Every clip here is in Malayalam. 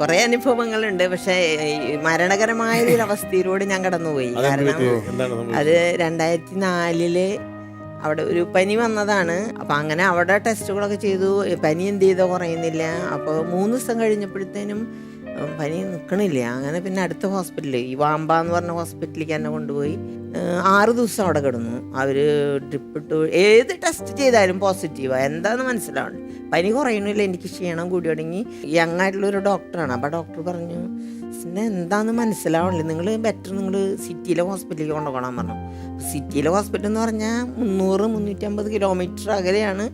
കുറെ അനുഭവങ്ങളുണ്ട്. പക്ഷെ മരണകരമായ ഒരു അവസ്ഥയിലൂടെ ഞാൻ കടന്നുപോയി. കാരണം? അത് രണ്ടായിരത്തി നാലിൽ അവിടെ ഒരു പനി വന്നതാണ്. അപ്പൊ അങ്ങനെ അവിടെ ടെസ്റ്റുകളൊക്കെ ചെയ്തു. പനി എന്ത് ചെയ്തോ കുറയുന്നില്ല. അപ്പോൾ മൂന്ന് ദിവസം കഴിഞ്ഞപ്പോഴത്തേനും പനി നിൽക്കണില്ല അങ്ങനെ പിന്നെ അടുത്ത ഹോസ്പിറ്റലിൽ ഈ വാമ്പ എന്ന് പറഞ്ഞ ഹോസ്പിറ്റലിലേക്ക് എന്നെ കൊണ്ടുപോയി. ആറ് ദിവസം അവിടെ കിടന്നു. അവർ ഡ്രിപ്പ് ഇട്ട് ഏത് ടെസ്റ്റ് ചെയ്താലും പോസിറ്റീവാണ് എന്താന്ന് മനസ്സിലാവണം പനി കുറയണില്ല എനിക്ക് ക്ഷീണം കൂടി തുടങ്ങി. യങ് ആയിട്ടുള്ള ഒരു ഡോക്ടറാണ് അപ്പോൾ ഡോക്ടർ പറഞ്ഞു പിന്നെ എന്താന്ന് മനസ്സിലാവണില്ല. നിങ്ങൾ ബെറ്റർ നിങ്ങൾ സിറ്റിയിലെ ഹോസ്പിറ്റലിലേക്ക് കൊണ്ടുപോകണം പറഞ്ഞു. സിറ്റിയിലെ ഹോസ്പിറ്റൽ എന്ന് പറഞ്ഞാൽ മുന്നൂറ് മുന്നൂറ്റമ്പത് കിലോമീറ്റർ അകലെയാണ്.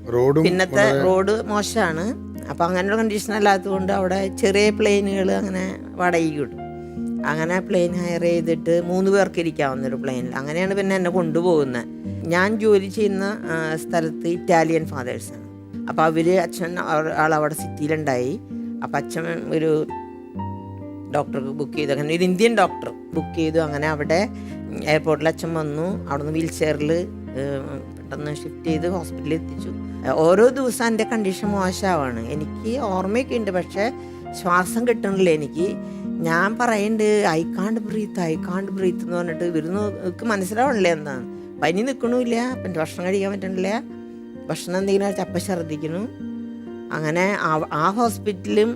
പിന്നത്തെ റോഡ് മോശമാണ് അപ്പം അങ്ങനെയുള്ള കണ്ടീഷൻ അല്ലാത്തതുകൊണ്ട് അവിടെ ചെറിയ പ്ലെയിനുകൾ അങ്ങനെ വാടകയ്ക്ക് അങ്ങനെ പ്ലെയിൻ ഹയർ ചെയ്തിട്ട് മൂന്ന് പേർക്ക് ഇരിക്കാവുന്ന ഒരു പ്ലെയിനിൽ അങ്ങനെയാണ് പിന്നെ എന്നെ കൊണ്ടുപോകുന്നത്. ഞാൻ ജോലി ചെയ്യുന്ന സ്ഥലത്ത് ഇറ്റാലിയൻ ഫാദേഴ്സാണ് അപ്പോൾ അവർ അച്ഛൻ അവർ- ആളവിടെ സിറ്റിയിലുണ്ടായി അപ്പം അച്ഛൻ ഒരു ഡോക്ടർക്ക് ബുക്ക് ചെയ്തു. അങ്ങനെ ഒരു ഇന്ത്യൻ ഡോക്ടർ ബുക്ക് ചെയ്തു. അങ്ങനെ അവിടെ എയർപോർട്ടിൽ അച്ഛൻ വന്നു. അവിടുന്ന് വീൽ ചെയറിൽ പെട്ടെന്ന് ഷിഫ്റ്റ് ചെയ്ത് ഹോസ്പിറ്റലിൽ എത്തിച്ചു. ഓരോ ദിവസം എന്റെ കണ്ടീഷൻ മോശമാവാണ് എനിക്ക് ഓർമ്മയൊക്കെ ഉണ്ട് പക്ഷേ ശ്വാസം കിട്ടണില്ല എനിക്ക്. ഞാൻ പറയുന്നുണ്ട് I can't breath I can't breath എന്ന് പറഞ്ഞിട്ട് ഇവർക്ക് മനസ്സിലാവണില്ല എന്താണ്. പനി നിൽക്കണമില്ല പിന്നെ ഭക്ഷണം കഴിക്കാൻ പറ്റണില്ല. ഭക്ഷണം എന്തെങ്കിലും കഴിച്ചാൽ അപ്പം ഛർദ്ദിക്കുന്നു. അങ്ങനെ ആ ഹോസ്പിറ്റലും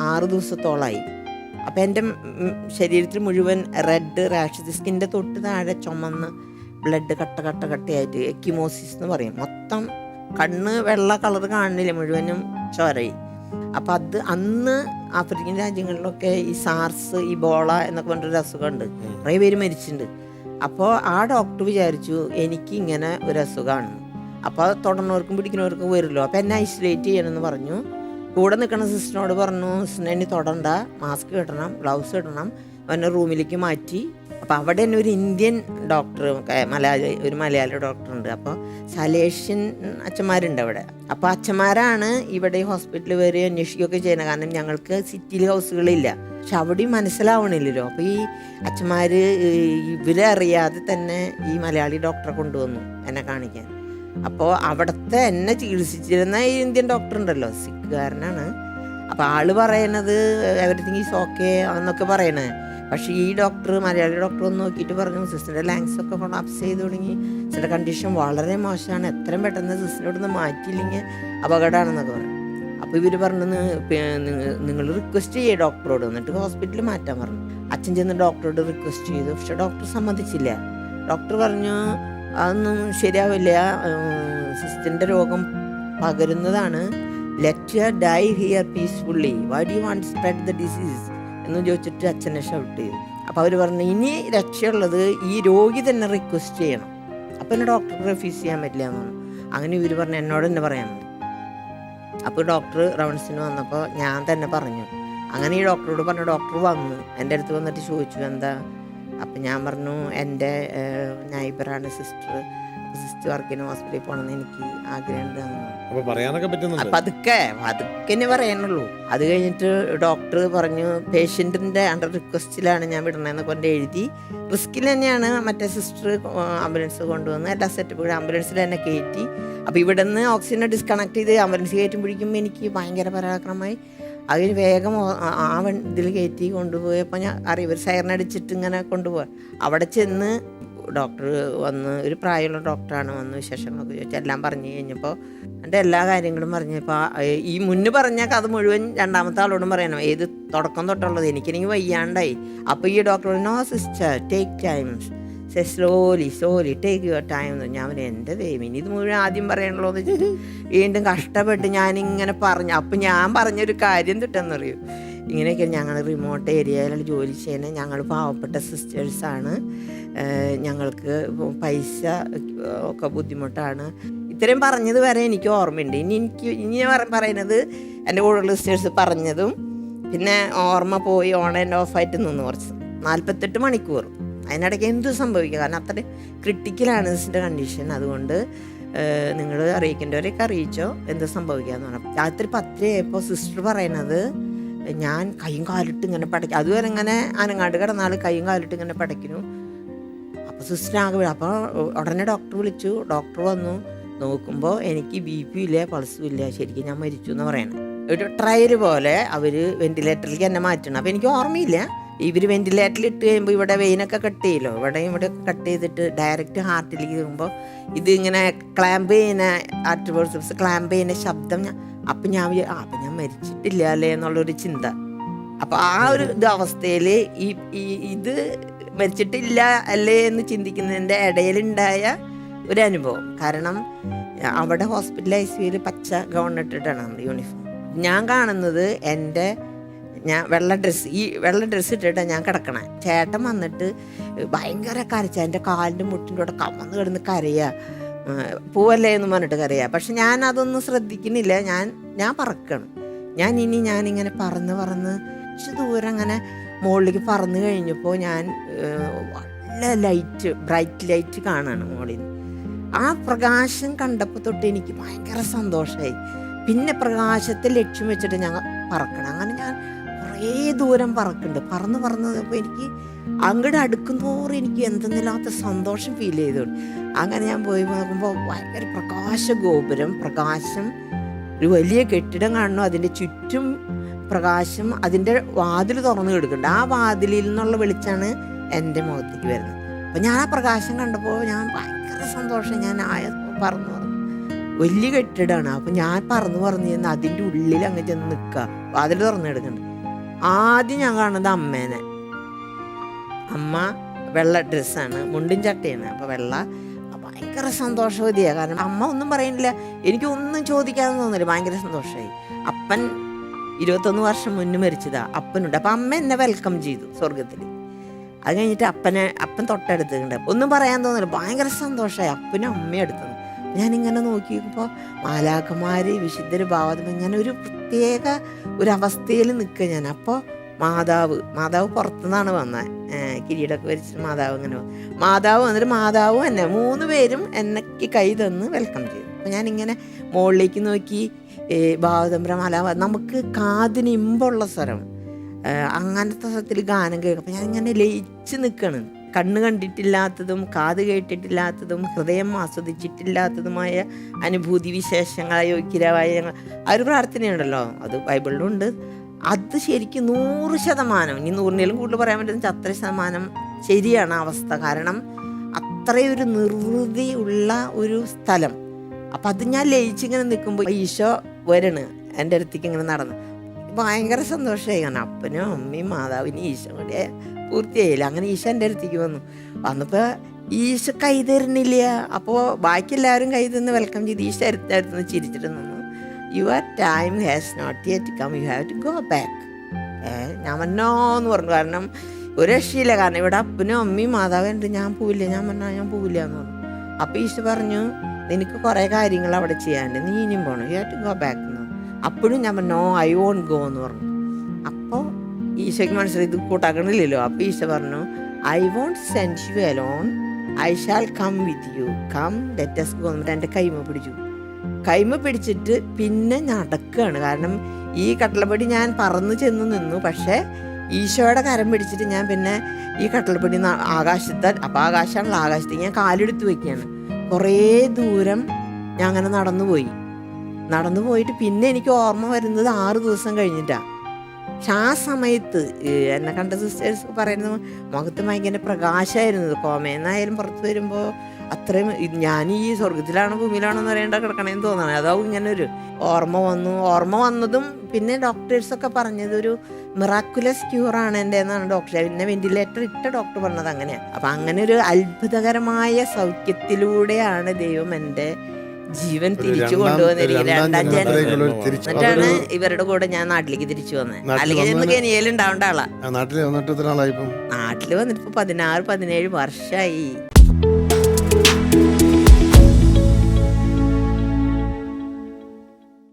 ആറ് ദിവസത്തോളമായി അപ്പം എന്റെ ശരീരത്തിൽ മുഴുവൻ റെഡ് റാഷസ് സ്കിന്റെ തൊട്ട് താഴെ ചുമന്ന് ബ്ലഡ് കട്ട കട്ട കട്ടയായിട്ട് എക്കിമോസിസ് എന്ന് പറയും. മൊത്തം കണ്ണ് വെള്ള കളർ കാണുന്നില്ല മുഴുവനും ചോരയും. അപ്പം അത് അന്ന് ആഫ്രിക്കൻ രാജ്യങ്ങളിലൊക്കെ ഈ സാർസ് ഈ ബോള എന്നൊക്കെ പറഞ്ഞൊരു അസുഖമുണ്ട്. കുറേ പേര് മരിച്ചിട്ടുണ്ട്. അപ്പോൾ ആ ഡോക്ടർ വിചാരിച്ചു എനിക്ക് ഇങ്ങനെ ഒരു അസുഖമാണ്. അപ്പോൾ തുടർന്നവർക്കും പിടിക്കുന്നവർക്കും വരുമല്ലോ അപ്പോൾ എന്നെ ഐസൊലേറ്റ് ചെയ്യണമെന്ന് പറഞ്ഞു. കൂടെ നിൽക്കുന്ന സിസ്റ്ററിനോട് പറഞ്ഞു സിസ്റ്ററിനെ തൊടണ്ട. മാസ്ക് ഇടണം ഗ്ലൗസ് ഇടണം. അവനെ റൂമിലേക്ക് മാറ്റി. അപ്പോൾ അവിടെ തന്നെ ഒരു ഇന്ത്യൻ ഡോക്ടർ മലയാളി ഒരു മലയാളി ഡോക്ടറുണ്ട് അപ്പോൾ സലേഷ്യൻ അച്ഛന്മാരുണ്ട് അവിടെ. അപ്പോൾ അച്ഛന്മാരാണ് ഇവിടെ ഹോസ്പിറ്റലിൽ വരെ അന്വേഷിക്കുകയൊക്കെ ചെയ്യുന്നത്. കാരണം ഞങ്ങൾക്ക് സിറ്റിയിൽ ഹൗസുകളില്ല പക്ഷെ അവിടെയും മനസ്സിലാവണില്ലല്ലോ. അപ്പോൾ ഈ അച്ഛന്മാർ ഇവരെ അറിയാതെ തന്നെ ഈ മലയാളി ഡോക്ടറെ കൊണ്ടുവന്നു എന്നെ കാണിക്കാൻ. അപ്പോൾ അവിടുത്തെ എന്നെ ചികിത്സിച്ചിരുന്ന ഈ ഇന്ത്യൻ ഡോക്ടർ ഉണ്ടല്ലോ. സിക്കുകാരനാണ് അപ്പോൾ ആൾ പറയണത് എവറിത്തിങ് ഈസ് ഓക്കെ എന്നൊക്കെ പറയണേ. പക്ഷേ ഈ ഡോക്ടർ മലയാളി ഡോക്ടർ ഒന്ന് നോക്കിയിട്ട് പറഞ്ഞു സിസ്റ്ററിന്റെ ലാങ്സ് ഒക്കെ കൊളാപ്സ് ചെയ്ത് തുടങ്ങി. സിസ്റ്ററുടെ കണ്ടീഷൻ വളരെ മോശമാണ്. എത്രയും പെട്ടെന്ന് സിസ്റ്ററിനോട് ഒന്ന് മാറ്റിയില്ലെങ്കിൽ അപകടമാണെന്നൊക്കെ പറഞ്ഞു. അപ്പോൾ ഇവർ പറഞ്ഞു നിങ്ങൾ റിക്വസ്റ്റ് ചെയ്യേ ഡോക്ടറോട്. എന്നിട്ട് ഹോസ്പിറ്റലിൽ മാറ്റാൻ പറഞ്ഞു. അച്ഛൻ ചെന്ന് ഡോക്ടറോട് റിക്വസ്റ്റ് ചെയ്തു. പക്ഷെ ഡോക്ടർ സമ്മതിച്ചില്ല. ഡോക്ടർ പറഞ്ഞു അതൊന്നും ശരിയാവില്ല. സിസ്റ്ററിന്റെ രോഗം പകരുന്നതാണ്. Let die here peacefully why do want spread the disease എന്ന് ചോദിച്ചിട്ട് അച്ഛനെ ഷൗട്ട് ചെയ്തു. അപ്പോൾ അവർ പറഞ്ഞു ഇനി രക്ഷയുള്ളത് ഈ രോഗി തന്നെ റിക്വസ്റ്റ് ചെയ്യണം. അപ്പോൾ എന്നെ ഡോക്ടർക്ക് റെഫ്യൂസ് ചെയ്യാൻ പറ്റില്ല എന്ന് പറഞ്ഞു. അങ്ങനെ ഇവർ പറഞ്ഞു എന്നോട് തന്നെ പറയാൻ അപ്പോൾ ഡോക്ടർ റൗൺസിന് വന്നപ്പോൾ ഞാൻ തന്നെ പറഞ്ഞു. അങ്ങനെ ഈ ഡോക്ടറോട് പറഞ്ഞു ഡോക്ടർ വന്നു എന്റെ അടുത്ത് വന്നിട്ട് ചോദിച്ചു എന്താ? അപ്പം ഞാൻ പറഞ്ഞു എന്റെ നൈബറാണ് സിസ്റ്റർ സിസ്റ്റർ വർക്കിന് ഹോസ്പിറ്റലിൽ പോകണമെന്ന് എനിക്ക് പറഞ്ഞു. അപ്പൊ പറയാനൊക്കെ പറ്റുന്നുണ്ട്. അതൊക്കെ അതൊക്കെ പറയാനുള്ളൂ. അത് കഴിഞ്ഞിട്ട് ഡോക്ടർ പറഞ്ഞു പേഷ്യന്റിന്റെ അണ്ടർ റിക്വസ്റ്റിലാണ് ഞാൻ വിടണമെന്ന് കൊണ്ട് എഴുതി. റിസ്കിൽ തന്നെയാണ് മറ്റേ സിസ്റ്റർ ആംബുലൻസ് കൊണ്ടുവന്ന് എല്ലാ സെറ്റപ്പുകളും ആംബുലൻസിൽ തന്നെ കയറ്റി. അപ്പോൾ ഇവിടെ നിന്ന് ഓക്സിജനെ ഡിസ്കണക്ട് ചെയ്ത് ആംബുലൻസ് കയറ്റുമ്പോഴേക്കും എനിക്ക് ഭയങ്കര പരാക്രമമായി. അതിന് വേഗം ആ- വണ്ടിയിൽ ഇതിൽ കയറ്റി കൊണ്ടുപോയപ്പോൾ ഞാൻ അറിയാം ഒരു സൈറിനടിച്ചിട്ട് ഇങ്ങനെ കൊണ്ടുപോയി അവിടെ ചെന്ന് ഡോക്ടർ വന്ന് ഒരു പ്രായമുള്ള ഡോക്ടറാണ് വന്ന് വിശേഷങ്ങളൊക്കെ ചോദിച്ചു എല്ലാം പറഞ്ഞു കഴിഞ്ഞപ്പോൾ എന്റെ എല്ലാ കാര്യങ്ങളും പറഞ്ഞപ്പോൾ ഈ മുന്ന് പറഞ്ഞ കഥ മുഴുവൻ രണ്ടാമത്തെ ആളോടും പറയണം. ഏത് തുടക്കം തൊട്ടുള്ളത്? എനിക്കെനിക്ക് വയ്യാണ്ടായി. അപ്പോൾ ഈ doctor no sister take times say slowly slowly take your time എന്ന് ഞാൻ പറഞ്ഞു, എന്റെ ദൈവം ഇനി ഇത് മുഴുവൻ ആദ്യം പറയണല്ലോ എന്ന് വീണ്ടും കഷ്ടപ്പെട്ട് ഞാനിങ്ങനെ പറഞ്ഞു. അപ്പം ഞാൻ പറഞ്ഞൊരു കാര്യം തൊട്ടെന്നറിയൂ ഇങ്ങനെയൊക്കെ ഞങ്ങൾ റിമോട്ട് ഏരിയയിൽ ജോലി ചെയ്യുന്ന ഞങ്ങൾ പാവപ്പെട്ട സിസ്റ്റേഴ്സാണ് ഞങ്ങൾക്ക് പൈസ ഒക്കെ ബുദ്ധിമുട്ടാണ്. ഇത്രയും പറഞ്ഞത് വരെ എനിക്ക് ഓർമ്മയുണ്ട്. ഇനി എനിക്ക് ഇനി പറയുന്നത് എന്റെ കൂടെയുള്ള സിസ്റ്റേഴ്സ് പറഞ്ഞതും പിന്നെ ഓർമ്മ പോയി ഓൺ ആൻഡ് ഓഫ് ആയിട്ട് നിന്ന് കുറച്ച്. നാൽപ്പത്തെട്ട് മണിക്കൂർ. അതിനിടയ്ക്ക് എന്ത് സംഭവിക്കുക കാരണം അത്ര ക്രിട്ടിക്കലാണ് ഇതിന്റെ കണ്ടീഷൻ അതുകൊണ്ട് നിങ്ങൾ അറിയിക്കേണ്ടവരെയൊക്കെ അറിയിച്ചോ എന്ത് സംഭവിക്കുക എന്ന് പറഞ്ഞാൽ രാത്രി പത്തരയായപ്പോൾ സിസ്റ്റർ പറയണത് ഞാൻ കൈയും കാലിട്ട് ഇങ്ങനെ പടയ്ക്കും. അതുവരെ ഇങ്ങനെ അനങ്ങാണ്ട് കിടന്നാൾ കൈയും കാലിട്ട് ഇങ്ങനെ പടയ്ക്കുന്നു. അപ്പോൾ വീഴും. അപ്പോൾ ഉടനെ ഡോക്ടർ വിളിച്ചു. ഡോക്ടർ വന്നു. നോക്കുമ്പോൾ എനിക്ക് ബി പി ഇല്ല പൾസും ഇല്ല ശരിക്കും ഞാൻ മരിച്ചു എന്ന് പറയണേ. ഒരു ട്രയൽ പോലെ അവർ വെന്റിലേറ്ററിലേക്ക് എന്നെ മാറ്റണം. അപ്പോൾ എനിക്ക് ഓർമ്മയില്ല. ഇവർ വെന്റിലേറ്ററിൽ ഇട്ട് കഴിയുമ്പോൾ ഇവിടെ വെയിനൊക്കെ കട്ട് ചെയ്യലോ? ഇവിടെ ഇവിടെ കട്ട് ചെയ്തിട്ട് ഡയറക്റ്റ് ഹാർട്ടിലേക്ക് പോകുമ്പോൾ ഇതിങ്ങനെ ക്ലാമ്പ് ചെയ്യുന്ന ആർട്ടിവേഴ്സ് ക്ലാമ്പ് ചെയ്യുന്ന ശബ്ദം ഞാൻ അപ്പം ഞാൻ ആ അപ്പം ഞാൻ മരിച്ചിട്ടില്ല അല്ലേ എന്നുള്ളൊരു ചിന്ത. അപ്പം ആ ഒരു ഇത് അവസ്ഥയിൽ ഈ ഈ- ഇത് മരിച്ചിട്ടില്ല അല്ലേ എന്ന് ചിന്തിക്കുന്നതിന്റെ ഇടയിലുണ്ടായ ഒരു അനുഭവം. കാരണം അവിടെ ഹോസ്പിറ്റൽ ഐ സിയിൽ പച്ച ഗൗൺ ഇട്ടിട്ടാണ് നമ്മുടെ യൂണിഫോം. ഞാൻ കാണുന്നത് എന്റെ ഞാൻ വെള്ള ഡ്രസ്സ് ഈ വെള്ള ഡ്രസ്സ് ഇട്ടിട്ടാണ് ഞാൻ കിടക്കണേ. ചേട്ടൻ വന്നിട്ട് ഭയങ്കര കരച്ച എന്റെ കാലിന്റെ മുട്ടിന്റെ കൂടെ കമന്ന് കിടന്ന് കരയുക പൂവല്ലേ എന്ന് പറഞ്ഞിട്ട് കരയുക പക്ഷെ ഞാൻ അതൊന്നും ശ്രദ്ധിക്കുന്നില്ല. ഞാൻ ഞാൻ പറക്കണം. ഞാൻ ഇനി ഞാനിങ്ങനെ പറന്ന് പറന്ന് കുറച്ച് ദൂരം അങ്ങനെ മുകളിലേക്ക് പറന്ന് കഴിഞ്ഞപ്പോൾ ഞാൻ നല്ല ലൈറ്റ് ബ്രൈറ്റ് ലൈറ്റ് കാണാണ് മുകളിൽ നിന്ന് ആ പ്രകാശം കണ്ടപ്പോൾ തൊട്ട് എനിക്ക് ഭയങ്കര സന്തോഷമായി പിന്നെ പ്രകാശത്തെ ലക്ഷ്യം വെച്ചിട്ട് ഞങ്ങൾ പറക്കണം. അങ്ങനെ ഞാൻ കുറേ ദൂരം പറക്കുന്നുണ്ട്. പറന്ന് പറന്നപ്പോൾ എനിക്ക് അങ്ങോട്ട് അടുക്കും എനിക്ക് എന്തെന്നില്ലാത്ത സന്തോഷം ഫീൽ ചെയ്തുകൊണ്ട്. അങ്ങനെ ഞാൻ പോയി നോക്കുമ്പോൾ ഭയങ്കര പ്രകാശ ഗോപുരം പ്രകാശം ഒരു വലിയ കെട്ടിടം കാണുന്നു. അതിന്റെ ചുറ്റും പ്രകാശം അതിന്റെ വാതിൽ തുറന്നു കിടക്കുന്നുണ്ട്. ആ വാതിലിൽ നിന്നുള്ള വെളിച്ചാണ് എന്റെ മുഖത്തേക്ക് വരുന്നത്. അപ്പം ഞാൻ ആ പ്രകാശം കണ്ടപ്പോൾ ഞാൻ ഭയങ്കര സന്തോഷം. ഞാൻ ആയ പറന്നു പറഞ്ഞു വലിയ കെട്ടിടമാണ്. അപ്പം ഞാൻ പറന്ന് പറഞ്ഞു ചെന്ന് അതിന്റെ ഉള്ളിൽ അങ്ങ് ചെന്ന് നിൽക്കുക. വാതിൽ തുറന്നു കിടക്കുന്നുണ്ട്. ആദ്യം ഞാൻ കാണുന്നത് അമ്മേനെ. അമ്മ വെള്ള ഡ്രസ്സാണ് മുണ്ടും ചട്ടയാണ് അപ്പോൾ വെള്ള. ഭയങ്കര സന്തോഷവതിയാണ് കാരണം അമ്മ ഒന്നും പറയുന്നില്ല എനിക്കൊന്നും ചോദിക്കാമെന്ന് തോന്നില്ല. ഭയങ്കര സന്തോഷമായി അപ്പൻ ഇരുപത്തൊന്ന് വർഷം മുന്നേ മരിച്ചതാ. അപ്പനുണ്ട്. അപ്പം അമ്മ എന്നെ വെൽക്കം ചെയ്തു സ്വർഗത്തിൽ അത് കഴിഞ്ഞിട്ട് അപ്പനെ അപ്പൻ തൊട്ടടുത്തുണ്ട് ഒന്നും പറയാൻ തോന്നില്ല. ഭയങ്കര സന്തോഷമായി അപ്പനും അമ്മയും അടുത്തത് ഞാനിങ്ങനെ നോക്കിയപ്പോൾ മാലാക്കന്മാർ വിശുദ്ധർ ഭാവതം ഞാൻ ഒരു പ്രത്യേക ഒരു അവസ്ഥയിൽ നിൽക്കുക ഞാൻ. അപ്പോൾ മാതാവ് മാതാവ് പുറത്തുനിന്നാണ് വന്നത് കിരീടമൊക്കെ വരിച്ചിട്ട് മാതാവ് ഇങ്ങനെ വന്നു. മാതാവ് വന്നിട്ട് മാതാവും എന്നെ മൂന്ന് പേരും എന്നെ കൈ തന്ന് വെൽക്കം ചെയ്തു. അപ്പം ഞാനിങ്ങനെ മുകളിലേക്ക് നോക്കി ഭാവതമ്പുര മല നമുക്ക് കാതിന് ഇമ്പുള്ള സ്വരം അങ്ങനത്തെ സ്ഥലത്തിൽ ഗാനം കേൾക്കും. അപ്പം ഞാനിങ്ങനെ ലയിച്ച് നിൽക്കണം. കണ്ണ് കണ്ടിട്ടില്ലാത്തതും കാത് കേട്ടിട്ടില്ലാത്തതും ഹൃദയം ആസ്വദിച്ചിട്ടില്ലാത്തതുമായ അനുഭൂതി വിശേഷങ്ങളായ യോഗ്യരായ ഞങ്ങൾ ആ ഒരു പ്രാർത്ഥനയുണ്ടല്ലോ. അത് ബൈബിളിലുണ്ട് അത് ശരിക്കും നൂറ് ശതമാനം ഇനി നൂറിനേലും കൂടുതൽ പറയാൻ പറ്റുന്ന അത്ര ശതമാനം ശരിയാണ് അവസ്ഥ. കാരണം അത്രയൊരു നിർവൃതി ഉള്ള ഒരു സ്ഥലം. അപ്പം അത് ഞാൻ ലയിച്ചിങ്ങനെ നിൽക്കുമ്പോൾ ഈശോ വരണ്. എന്റെ അടുത്തേക്ക് ഇങ്ങനെ നടന്നു. ഭയങ്കര സന്തോഷമായി. കാരണം അപ്പനും അമ്മയും മാതാവിനും ഈശോ പൂർത്തിയായില്ല. അങ്ങനെ ഈശോ എന്റെ അടുത്തേക്ക് വന്നു. വന്നപ്പോൾ ഈശ കൈ തരുന്നില്ല. അപ്പോൾ ബാക്കി എല്ലാവരും കൈ തന്ന് വെൽക്കം ചെയ്ത് ഈശോ അടുത്തടുത്ത് ചിരിച്ചിട്ട് നിന്നു. Your time has not yet come you have to go back ഞാൻ പറഞ്ഞോ എന്ന് പറഞ്ഞു. കാരണം ഒരു രക്ഷയില്ല. കാരണം ഇവിടെ അപ്പനും അമ്മയും മാതാവും ഉണ്ട്. ഞാൻ പോവില്ല. ഞാൻ പറഞ്ഞാൽ ഞാൻ പോവില്ല എന്ന് പറഞ്ഞു. അപ്പോൾ ഈശ പറഞ്ഞു നിനക്ക് കുറേ കാര്യങ്ങൾ അവിടെ ചെയ്യാനുണ്ട്. നീ ഇനിയും പോകണം you have to go back എന്ന് അപ്പോഴും ഞാൻ പറഞ്ഞു നോ ഐ വോണ്ട് ഗോ എന്ന് പറഞ്ഞു. അപ്പോൾ ഈശോയ്ക്ക് മനസ്സിലായി ഇത് കൂട്ടാക്കണില്ലല്ലോ. അപ്പോൾ ഈശോ പറഞ്ഞു I won't send you alone I shall come with you come let's go എന്നിട്ട് എന്റെ കൈമ പിടിച്ചു. കൈമ പിടിച്ചിട്ട് പിന്നെ നടക്കുകയാണ് കാരണം ഈ കട്ടളപ്പടി ഞാൻ പറന്ന് ചെന്ന് നിന്നു. പക്ഷേ ഈശോയുടെ കരം പിടിച്ചിട്ട് ഞാൻ പിന്നെ ഈ കട്ടളപ്പടി ആകാശത്ത് അപ്പോൾ ആകാശമാണല്ലോ ആകാശത്തേക്ക് ഞാൻ കാലെടുത്ത് വെക്കുകയാണ്. കുറേ ദൂരം ഞാൻ അങ്ങനെ നടന്നു പോയി നടന്നു പോയിട്ട് പിന്നെ എനിക്ക് ഓർമ്മ വരുന്നത് ആറ് ദിവസം കഴിഞ്ഞിട്ടാണ് പക്ഷെ ആ സമയത്ത് എന്നെ കണ്ട സിസ്റ്റേഴ്സ് പറയുന്നത് മുഖത്ത് ഭയങ്കര പ്രകാശമായിരുന്നു. കോമേന്നായാലും പുറത്ത് വരുമ്പോൾ അത്രയും ഞാൻ ഈ സ്വർഗത്തിലാണോ ഭൂമിയിലാണോ എന്ന് അറിയേണ്ട കിടക്കണേന്ന് തോന്നണേ. അതാവും ഇങ്ങനെ ഒരു ഓർമ്മ വന്നു. ഓർമ്മ വന്നതും പിന്നെ ഡോക്ടേഴ്സൊക്കെ പറഞ്ഞത് ഒരു മിറാക്കുലസ് ക്യൂറാണ് എന്റെ എന്നാണ് ഡോക്ടർ പിന്നെ വെന്റിലേറ്റർ ഇട്ട ഡോക്ടർ പറഞ്ഞത് അങ്ങനെയാണ്. അപ്പം അങ്ങനെ ഒരു അത്ഭുതകരമായ സൗഖ്യത്തിലൂടെയാണ് ദൈവം എന്റെ ജീവൻ തിരിച്ചു കൊണ്ടുവന്ന രണ്ടാം തിരിച്ച് എന്നിട്ടാണ് ഇവരുടെ കൂടെ ഞാൻ നാട്ടിലേക്ക് തിരിച്ചു വന്നത് അല്ലെങ്കിൽ ഇന്ന് കെനിയയിൽ ഉണ്ടാവേണ്ട ആളാ. നാട്ടിൽ വന്നിട്ട് നാട്ടിൽ വന്നിട്ട് പതിനാറ് പതിനേഴ് വർഷമായി